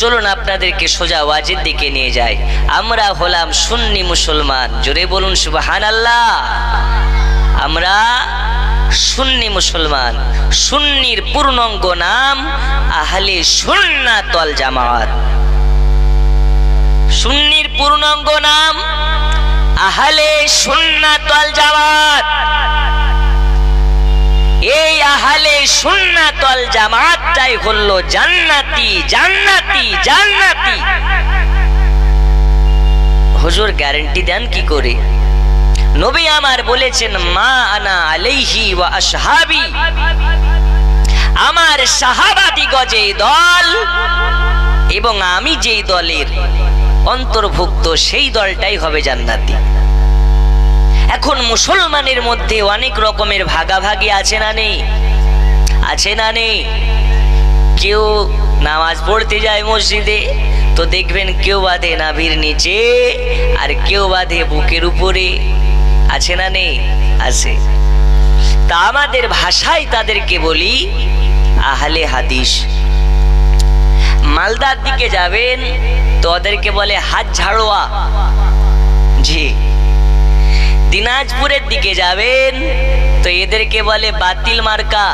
চলুন আপনাদেরকে সোজা ওয়াজের দিকে নিয়ে যাই। আমরা হলাম সুন্নি মুসলমান। জোরে বলুন সুবাহান আল্লাহ আমরা সুন্নি মুসলমান। সুন্নির পূর্ণাঙ্গ নাম আহলে সুন্নাতল জামাত। সুন্নির পূর্ণাঙ্গ নাম আহলে সুন্নাতল জামাত। এই আহলে সুন্নাতল জামাতটাই হলো জান্নাতি জান্নাতি জান্নাতি। হুজুর গ্যারান্টি দেন কি করে? নবী আমার বলেছেন, মা আনা আলাইহি ওয়া আসহাবি। আমার সাহাবাদি গজে দল এবং আমি যেই দলের অন্তর্ভুক্ত, সেই দলটাই হবে জান্নাতি। এখন মুসলমানের মধ্যে অনেক রকমের ভাগাভাগি আছে না নেই? আছে না নেই? কেউ নামাজ পড়তে যায় মসজিদে, তো দেখবেন কেউ বাঁধে নাভির নিচে আর কেউ বাঁধে বুকের উপরে। আছে না নেই? আছে। তা আমাদের ভাষায় তাদেরকে বলি আহলে হাদিস। মালদার দিকে যাবেন, তো ওদেরকে বলে হাত ঝাড়োয়া। জি। দিনাজপুরের দিকে যাবেন, তো এদেরকে বলে বাতিল মার্কা।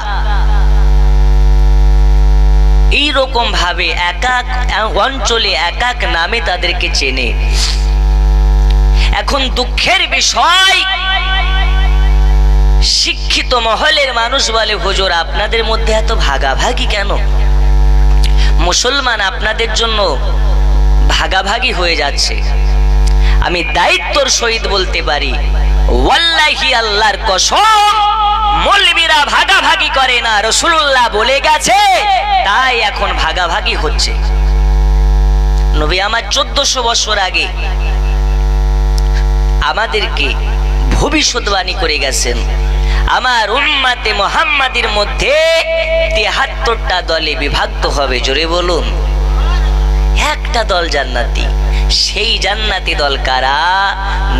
এই রকম ভাবে এক এক অঞ্চলে এক এক নামে তাদেরকে চেনে। এখন দুঃখের বিষয়, শিক্ষিত মহলের মানুষ বলে, হুজুর, আপনাদের মধ্যে এত ভাগাভাগি কেন? মুসলমান আপনাদের জন্য ভাগাভাগি হয়ে যাচ্ছে। আমি দায়িত্বর সহিত বলতে পারি, ওয়াল্লাহি আল্লাহর কসম, মৌলবীরা ভাগাভাগি করে না রসুল্লাহ বলে গেছে তাই এখন ভাগাভাগি হচ্ছে। নবী আমার চোদ্দশো বছর আগে আমাদেরকে ভবিষ্যৎবাণী করে গেছেন। আমার উম্মাতে মোহাম্মাদের মধ্যে তেহাত্তরটা দলে বিভক্ত হবে, জোরে বলুন। একটা দল জান্নাতি, সেই জান্নাতি দল কারা?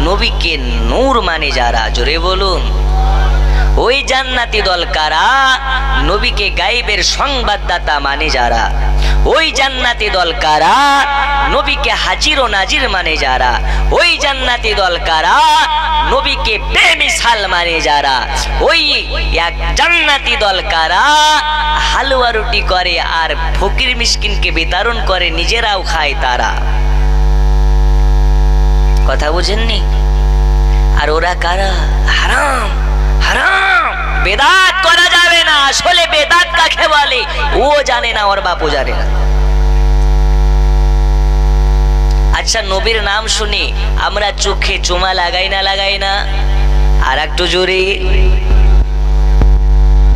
নবীকে নূর মানে যারা, জোরে বলুন। ওই জান্নাতি দল কারা? নবীকে গাইবের সংবাদদাতা মানে যারা। ওই জান্নাতি দল কারা? নবীকে হাজির ও নাজির মানে যারা। ওই জান্নাতি দল কারা? নবীকে বেমিসাল মানে যারা। ওই এক জান্নাতি দল কারা? হালুয়া রুটি করে আর ফকির মিসকিনকে বিতরণ করে, নিজেরাও খায় তারা। কথা বুঝেননি? আর ওরা কারা? হারাম। বেদাত করা যাবে না, আসলে বেদাত কাকে বলে? ও জানে না, ওর বাপু জানে না। আচ্ছা নবীর নাম শুনি। আমরা চোখে চুমা লাগাই না লাগাই না? আর একটু জোরে।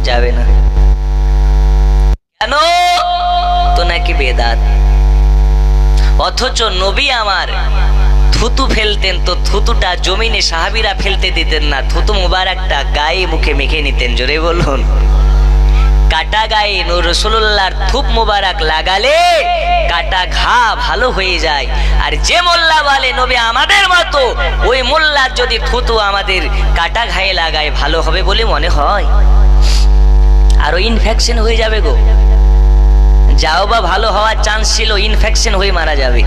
যাবে না। কেন? তো নাকি বেদাত। অথচ নবী আমার থুতু ফেলতেন তো থুতুটা জমিনে সাহাবিরা ফেলতে দিতেন না। থুতু মুবারকটা গায়ে মুখে মেখে নিতেন, জোরে বলুন। কাটা গায়ে নূর রসুল্লাহর থুপ মুবারক লাগালে কাটা ঘা ভালো হয়ে যায়। আর যে মোল্লা বলে, নবী আমাদের মতো, ওই মোল্লার যদি থুতু আমাদের কাটা ঘায়ে লাগায়, ভালো হবে বলে মনে হয়। আরও ইনফেকশন হয়ে যাবে গো। যাও বা ভালো হওয়ার চান্স ছিল ইনফেকশন হয়ে মারা যাবে।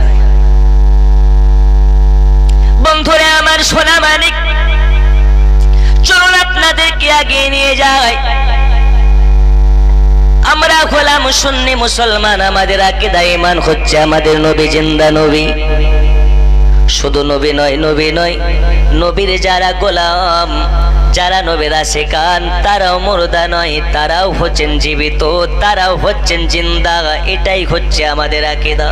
বন্ধুরা, আমার সোনা মানিক চলুন আপনাদেরকে আগে নিয়ে যায় আমরা হলাম সুন্নি মুসলমান, আমাদের আকিদা ইমান হচ্ছে আমাদের নবী, জিন্দা নবী। শুধু নবী নয় নবী নয়, নবীর যারা গোলাম, যারা নবীরা শেখান তারাও মুর্দা নয়, তারাও হচ্ছেন জীবিত, তারাও হচ্ছেন জিন্দা, এটাই হচ্ছে আমাদের আকিদা।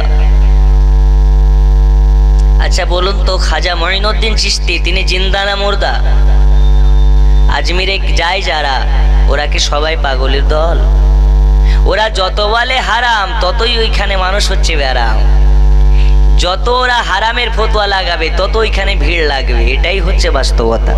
আচ্ছা বলুন তো, খাজা মঈনুদ্দিন চিস্তি তিনি জিন্দা না মুর্দা? আজমিরে যায় যারা, ওরা কি সবাই পাগলের দল? ওরা যত বলে হারাম, ততই ওইখানে মানুষ হচ্ছে ব্যারাম। যত ওরা হারামের ফতোয়া লাগাবে, তত ওইখানে ভিড় লাগবে, এটাই হচ্ছে বাস্তবতা।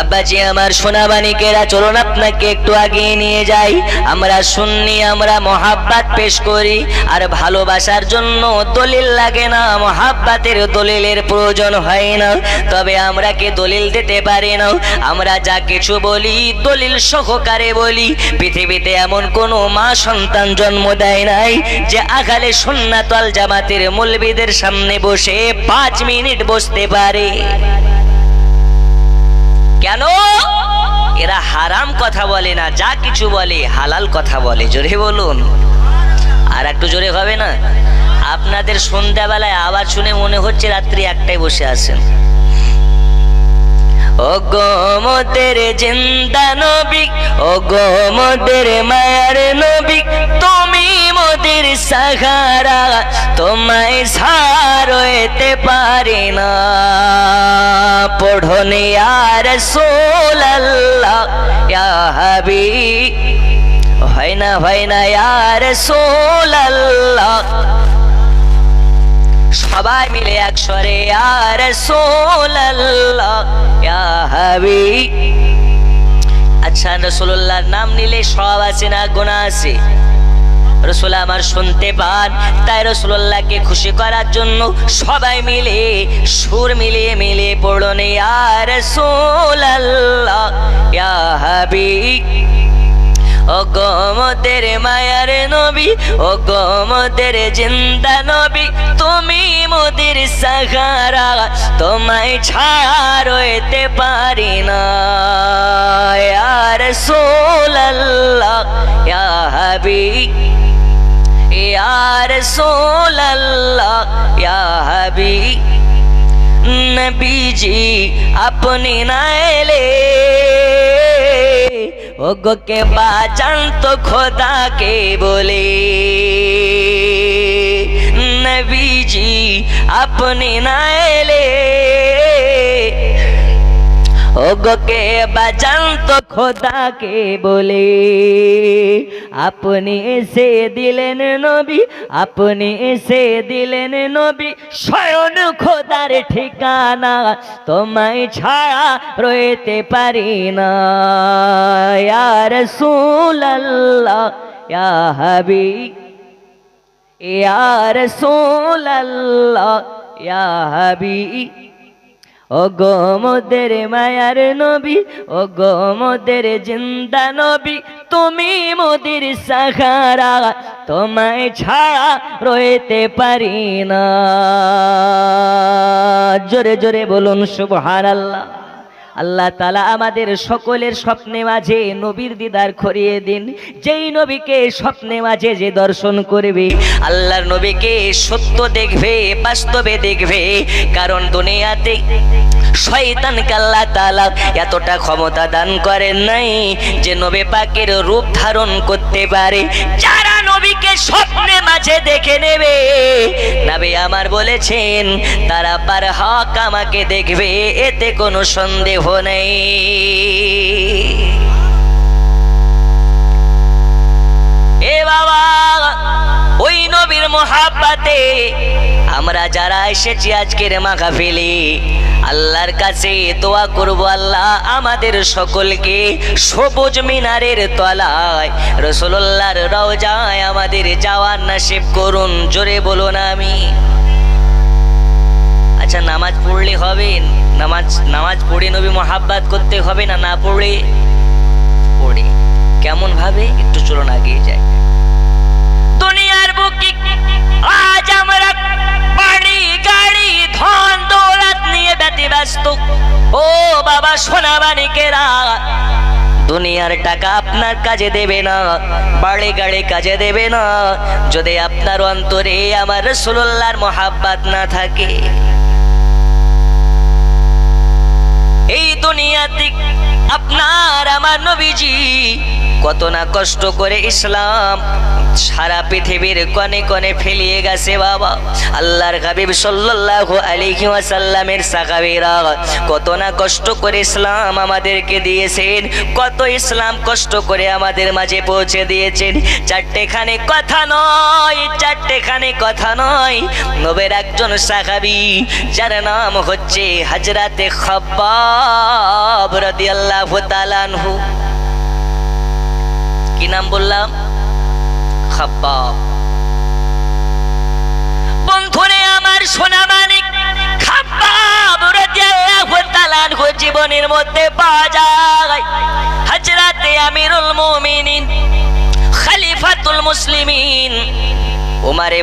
আব্বাজি, আমার সোনাবানিকেরা চলুন আপনাকে একটু আগিয়ে নিয়ে যাই। আমরা শুননি আমরা মহাব্বাত পেশ করি, আর ভালোবাসার জন্য দলিল লাগে না, মহাব্বাতের দলিলের প্রয়োজন হয় না। তবে আমরা কি দলিল দিতে পারি না? আমরা যা কিছু বলি, দলিল সহকারে বলি। পৃথিবীতে এমন কোনো মা সন্তান জন্ম দেয় নাই, যে আগালে সুন্নাতল জামাতের মৌলবীদের সামনে বসে পাঁচ মিনিট বসতে পারে। কেন? এরা হারাম কথা বলে না, যা কিছু বলে, হালাল কথা বলে। জোরে বলুন। আর একটু জোরে হবে না? আপনাদের সন্ধ্যাবেলায় আওয়াজ শুনে মনে হচ্ছে রাত্রি একটাই বসে আছেন। ও গোমদের জিন্দা নবী ও গোমদের মায়ার নবী, তুমি মোদের সাহারা, তোমায় সারতে পারি না। পড়নে আর সোল্লাহ ইয়া হাবি হয় না হয় না ইয়ার সোল্লাহ সবাই মিলে একসরে আর সোল্লাহ হাবি আচ্ছা রসুল্লাহর নাম নিলে সব আছে না গোনা আছে? রসুল আমার শুনতে পান, তাই রসুল্লাহকে খুশি করার জন্য সবাই মিলে, সুর মিলিয়ে মিলিয়ে পড়ুন, আর সোল্লাহ হাবি ও গমদের মায়ার নবী ও গমদের জিন্দা নবী, তুমি মোদের সাহারা, তোমায় ছাড়া রইতে পারি না। সোল্লাহ ইয়া হাবি ইয়ার সোল্লাহ ইয়া হাবি নবীজি, আপনি না এলে ওগো কে বাজান তো খোদাকে বলে। নবীজি আপনি না এলে ওগো কে বাজান খোদাকে বলে আপনি এসে দিলেন নবী আপনি এসে দিলেন নবী স্বয়ন খোদার ঠিকানা তোমায় ছাড়া রইতে পারি না ইয়ার সুল্লাহ ইয়া ইয়ার সুল্লাহ ইয়া ও গোমদের মায়ার নবী ও গোমদের জিন্দা নবী, তুমি মোদের সাহারা, তোমায় ছাড়া রইতে পারি না। জোরে জোরে বলুন, সুবহানাল্লাহ। আল্লাহ তালা আমাদের সকলের স্বপ্নে মাঝে নবীর দিদার খরিয়ে দিন। যেই নবীকে স্বপ্নে মাঝে যে দর্শন করবে, আল্লাহর নবীকে সত্য দেখবে, বাস্তবে দেখবে। কারণ দুনিয়াতে শয়তানকে আল্লাহ তালা এতটা ক্ষমতা দান করেন নাই যে নবী পাকের রূপ ধারণ করতে পারে। যারা নবীকে স্বপ্নে মাঝে দেখে নেবে। নবী আমার বলেছেন, তারা পার হক আমাকে দেখবে, এতে কোনো সন্দেহ নেই। মহাব্বাতে। আমরা যারা এসেছি আজকের মাহফিলে, আল্লাহর কাছে দোয়া করব আল্লাহ আমাদের সকলকে সবুজ মিনারের তলায় রসুল্লাহর রওজায় আমাদের যাওয়ার নাসিব করুন, জোরে বলুন আমি আচ্ছা নামাজ পড়লে হবে? নামাজ নামাজ পড়ে নবী মহাব্বাত করতে হবে না না পড়ে? পড়ে। কেমন ভাবে? একটু চলুন আগিয়ে যাই। দুনিয়ার টাকা আপনার কাজে দেবে না, বাড়ি গাড়ি কাজে দেবে না। যদি আপনার অন্তরে আমার রসুল্লাহর মহাব্বাত না থাকে, এই দুনিয়াতে আপনার, আমার নবীজি কত না কষ্ট করে ইসলাম সারা পৃথিবীর কনে কনে ফেলিয়ে গেছে বাবা। আল্লাহর হাবিব সাল্লাল্লাহু আলাইহি ওয়াসাল্লামের সাহাবীরা কত না কষ্ট করে ইসলাম আমাদেরকে দিয়েছেন, কত ইসলাম কষ্ট করে আমাদের মাঝে পৌঁছে দিয়েছেন। চারটেখানে কথা নয়, চারটেখানে কথা নয়। নবের একজন সাহাবী যার নাম হচ্ছে হাজরাতে খাব্বাব রাদিয়াল্লাহু তাআলা আনহু। কি নাম বললাম? খাব্বাব। বন্ধুরে, আমার সোনা মানিক খাব্বাব রাদিয়াল্লাহু জীবনের মধ্যে পাওয়া যায়। হযরতে আমিরুল মুমিনিন, খলিফাতুল মুসলিমিন, উমারে